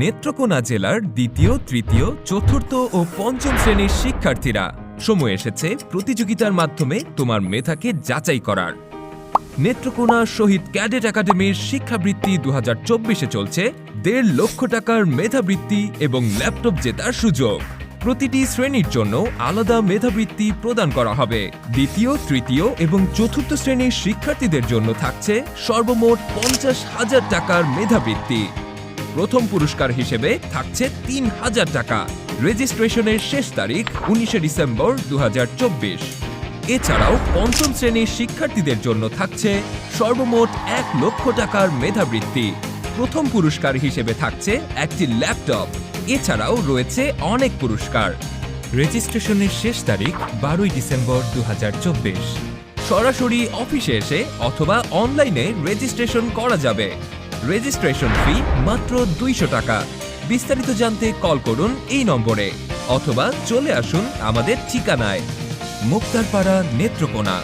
নেত্রকোনা জেলার দ্বিতীয়, তৃতীয়, চতুর্থ ও পঞ্চম শ্রেণির শিক্ষার্থীরা। সময় এসেছে প্রতিযোগিতার মাধ্যমে তোমার মেধাকে যাচাই করার। নেত্রকোনা শহীদ ক্যাডেট একাডেমির শিক্ষাবৃত্তি দু হাজার চব্বিশে চলছে, দেড় লক্ষ টাকার মেধাবৃত্তি এবং ল্যাপটপ জেতার সুযোগ। প্রতিটি শ্রেণির জন্য আলাদা মেধাবৃত্তি প্রদান করা হবে। দ্বিতীয়, তৃতীয় এবং চতুর্থ শ্রেণির শিক্ষার্থীদের জন্য থাকছে সর্বমোট পঞ্চাশ হাজার টাকার মেধাবৃত্তি। প্রথম পুরস্কার হিসেবে থাকছে তিন হাজার টাকা। রেজিস্ট্রেশনের শেষ তারিখ উনিশে ডিসেম্বর দু হাজার চব্বিশ। এছাড়াও পঞ্চম শ্রেণির শিক্ষার্থীদের জন্য থাকছে সর্বমোট এক লক্ষ টাকার মেধাবৃত্তি। প্রথম পুরস্কার হিসেবে থাকছে একটি ল্যাপটপ। এছাড়াও রয়েছে অনেক পুরস্কার। রেজিস্ট্রেশনের শেষ তারিখ বারোই ডিসেম্বর দু হাজার চব্বিশ। সরাসরি অফিসে এসে অথবা অনলাইনে রেজিস্ট্রেশন করা যাবে। রেজিস্ট্রেশন ফি মাত্র দুইশো টাকা। বিস্তারিত জানতে কল করুন এই নম্বরে, অথবা চলে আসুন আমাদের ঠিকানায়। মুক্তারপাড়া নেত্রকোনা।